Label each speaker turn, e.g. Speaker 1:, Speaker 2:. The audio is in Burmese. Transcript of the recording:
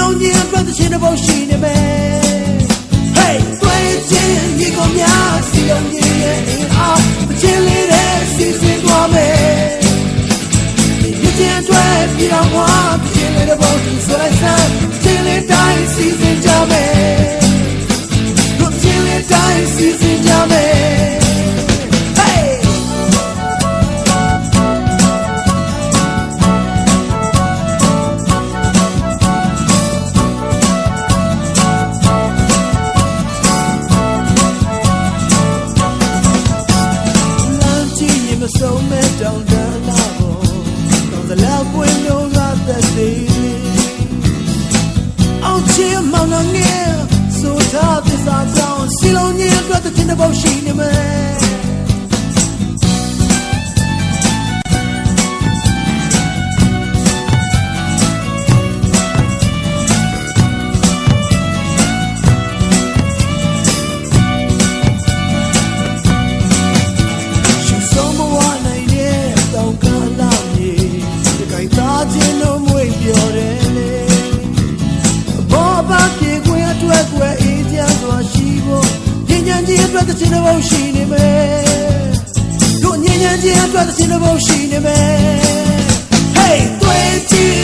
Speaker 1: လုံးကြီးအတွက်သခြင်းတစ်ပုဒ်ရှိနေမယ် Hey တွေ့ချင်းဒီကောင်များစီလုံးကြီးရဲ့အင်အားမချင်းလေးတဲ့စီစဉ်သွားမယ်ဒီချင်းအတွက်ပြောင်းသွား စီစဉ်ကြမယ် Hey လမ်းကြည့်ရင်မဆုံးမဲ့တောင်တန်းလာပေါ်တောင်တလောက်ပွင့်လို့ရတဲ့စေအောင်ချီမောင်နှံငယ်ဆိုထားပြစားကြ အတွက်တ အတွက်တစ်ချင်းတစ်ပုတ်ရှိနေမယ်တို့ညဉ့်ညံ့ကြီးအတွက်တစ်ချင်းတစ်ပုတ်ရှိနေမယ် Hey တွေ့ချင်းဒီကို